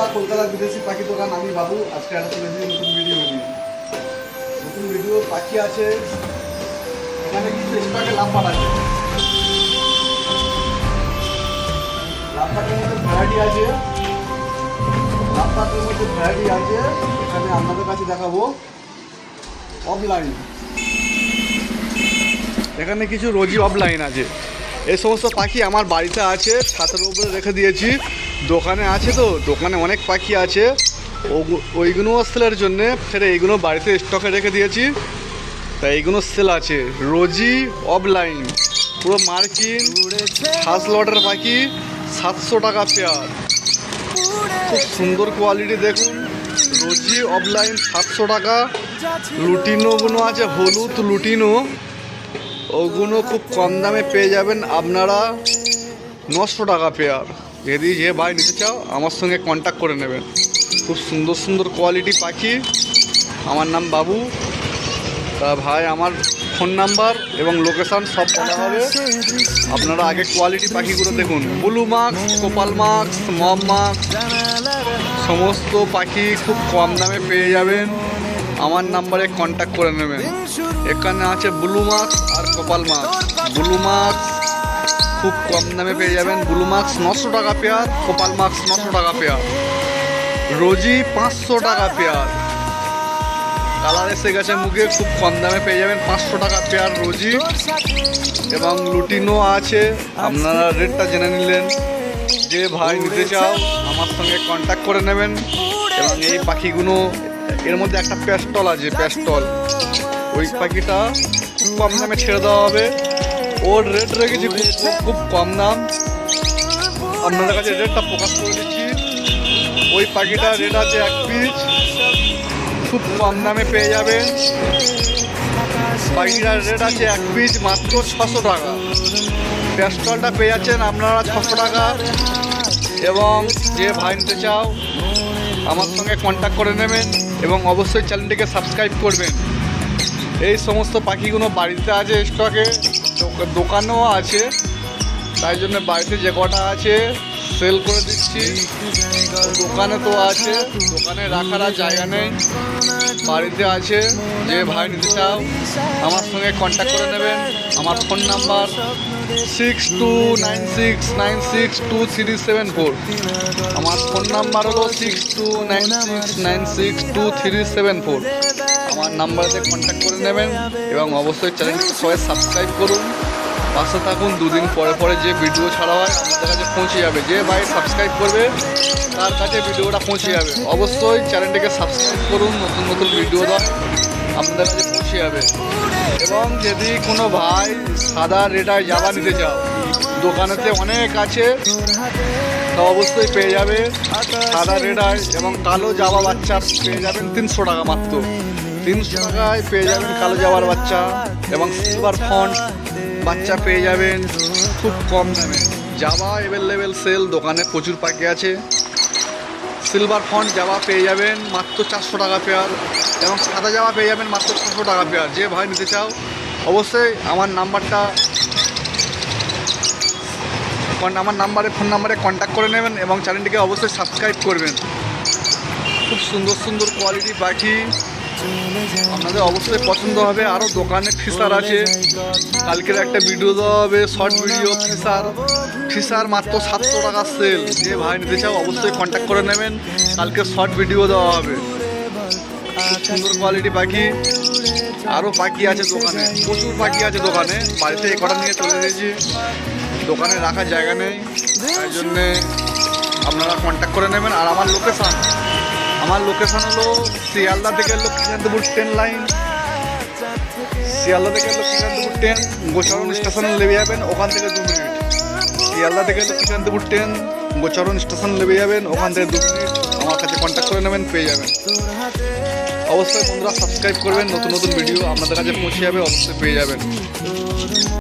বন্ধুরা কলকাতা বিদেশি পাখি দোকান, আমি বাবু, আজকে একটা চলে এসেছি নতুন ভিডিও নতুন ভিডিও পাখি আছে। এখানে কিছু স্টকে লাভবাট আছে। লাভবাটের মধ্যে ভ্যারাইটি আছে। লাভবাটের মধ্যে ভ্যারাইটি আছে। এখানে আপনাদের কাছে দেখাবো অফলাইন এখানে কিছু রোজি অফলাইন আছে। এই সমস্ত পাখি আমার বাড়িতে আছে, ছাতের উপরে রেখে দিয়েছি। দোকানে আছে তো, দোকানে অনেক পাখি আছে। ওইগুলো সেলের জন্যে ফের এইগুলো বাড়িতে স্টকে রেখে দিয়েছি। তাই এইগুলো সেল আছে। রোজি অফলাইন পুরো মার্কিন, হাস লটের পাখি, সাতশো টাকা পেয়ার খুব সুন্দর কোয়ালিটি দেখুন। রোজি অফলাইন সাতশো টাকা। লুটিনোগুলো আছে, হলুদ লুটিনো। ওগুলো খুব কম দামে পেয়ে যাবেন আপনারা। নশো টাকা পেয়ার যদি যে ভাই নিতে চাও, আমার সঙ্গে কন্ট্যাক্ট করে নেবেন খুব সুন্দর সুন্দর কোয়ালিটি পাখি। আমার নাম বাবু। তা ভাই, আমার ফোন নাম্বার এবং লোকেশান সব বলা হবে। আপনারা আগে কোয়ালিটি পাখিগুলো দেখুন। Blue marks cobalt marks mauve marks সমস্ত পাখি খুব কম দামে পেয়ে যাবেন। আমার নাম্বারে কন্ট্যাক্ট করে নেবেন। এখানে আছে ব্লু মার্কস আর কপাল মার্কস ব্লু মার্কস খুব কম দামে পেয়ে যাবেন ব্লু মার্কস নশো টাকা পেয়ার, কপাল মার্কস নশো টাকা পেয়ার। রোজি পাঁচশো টাকা পেয়ার। কালার এসে গেছে মুখে, খুব কম দামে পেয়ে যাবেন পাঁচশো টাকা পেয়ার রোজি এবং লুটিনো আছে, আপনারা রেটটা জেনে নিলেন। যে ভাই নিতে চাও, আমার সঙ্গে কন্ট্যাক্ট করে নেবেন। এবং এই পাখিগুলো, এর মধ্যে একটা প্যাস্টল আছে প্যাস্টল ওই পাখিটা কম দামে ছেড়ে দেওয়া হবে। ওর রেট রেখেছি খুব খুব কম দাম। আপনাদের কাছে রেটটা প্রকাশ করে দিচ্ছি। ওই পাখিটার রেট আছে এক পিস খুব কম দামে পেয়ে যাবেন পাখিটার রেট আছে এক পিস মাত্র ছশো টাকা। প্যাস্টলটা পেয়ে যাচ্ছেন আপনারা ছশো টাকা। এবং যে ভাই নিতে চাও, আমার সঙ্গে কন্ট্যাক্ট করে নেবেন এবং অবশ্যই চ্যানেলটিকে সাবস্ক্রাইব করবেন। এই সমস্ত পাখিগুলো বাড়িতে আছে স্টকে দোকানেও আছে। তাই জন্য বাড়িতে যে কটা আছে সেল করে দিচ্ছি। দোকানে তো আছে, দোকানে রাখার আর জায়গা নেই। বাড়িতে আছে, যে ভাই নিতে চাও, আমার সঙ্গে কন্ট্যাক্ট করে নেবেন। আমার phone number six two nine six nine six two three seven four আমার ফোন নাম্বার হলো six two nine six nine six two three seven four আমার নাম্বারে কন্ট্যাক্ট করে নেবেন এবং অবশ্যই চ্যানেলটি সবাই সাবস্ক্রাইব করুন। পাশে থাকুন, দুদিন পরে পরে যে ভিডিও ছাড়া হয়, আমাদের কাছে পৌঁছে যাবে। যে ভাই সাবস্ক্রাইব করবে, তার কাছে ভিডিওটা পৌঁছে যাবে। অবশ্যই চ্যানেলটিকে সাবস্ক্রাইব করুন, নতুন নতুন ভিডিও দেওয়া আপনাদের কাছে পৌঁছে যাবে। এবং যদি কোনো ভাই সাদা রেডায় জামা নিতে চাও, দোকানেতে অনেক আছে, তা অবশ্যই পেয়ে যাবে। সাদা রেডায় এবং কালো জামা বাচ্চা পেয়ে যাবেন তিনশো টাকা মাত্র। তিনশো টাকায় পেয়ে যাবেন কালো যাওয়ার বাচ্চা এবং সিলভার ফন্ট বাচ্চা পেয়ে যাবেন খুব কম দামে। জামা অ্যাভেলেবেল সেল দোকানে প্রচুর পাখি আছে। সিলভার ফন্ট জামা পেয়ে যাবেন মাত্র চারশো টাকা পেয়ার এবং সাদা জামা পেয়ে যাবেন মাত্র ছশো টাকা পেয়ার যে ভাই নিতে চাও, অবশ্যই আমার নাম্বারটা আমার নাম্বারে, ফোন নাম্বারে কন্ট্যাক্ট করে নেবেন এবং চ্যানেলটিকে অবশ্যই সাবস্ক্রাইব করবেন। খুব সুন্দর সুন্দর কোয়ালিটি পাখি। আপনাদের অবশ্যই পছন্দ হবে। আরও দোকানে ফিসার আছে। কালকের একটা ভিডিও দেওয়া হবে শর্ট ভিডিও ফিসার ফিসার মাত্র সাতশো টাকা সেল যে ভাই নিতে চাও, অবশ্যই কন্ট্যাক্ট করে নেবেন। কালকে শর্ট ভিডিও দেওয়া হবে। সুন্দর কোয়ালিটি পাখি। আরও পাখি আছে দোকানে। প্রচুর পাখি আছে দোকানে। বাড়িতে এ কটা নিয়ে চলে এসেছি। দোকানে রাখার জায়গা নেই। তাই জন্যে আপনারা কন্ট্যাক্ট করে নেবেন। আর আমার লোকেশান আমার লোকেশান হলো শিয়ালদা থেকে হলো কৃষ্ণান্তপুর ট্রেন লাইন শিয়ালদা থেকে হলো কৃষ্ণান্তপুর ট্রেন গোচরণ স্টেশনে নেমে যাবেন, ওখান থেকে দু মিনিট। শিয়ালদা থেকে হলো কৃষ্ণান্তপুর ট্রেন গোচরণ স্টেশন নেমে যাবেন, ওখান থেকে দু মিনিট। আমার কাছে কন্ট্যাক্ট করে নেবেন, পেয়ে যাবেন। অবশ্যই বন্ধুরা সাবস্ক্রাইব করবেন, নতুন নতুন ভিডিও আপনাদের কাছে পৌঁছে যাবে, অবশ্যই পেয়ে যাবেন।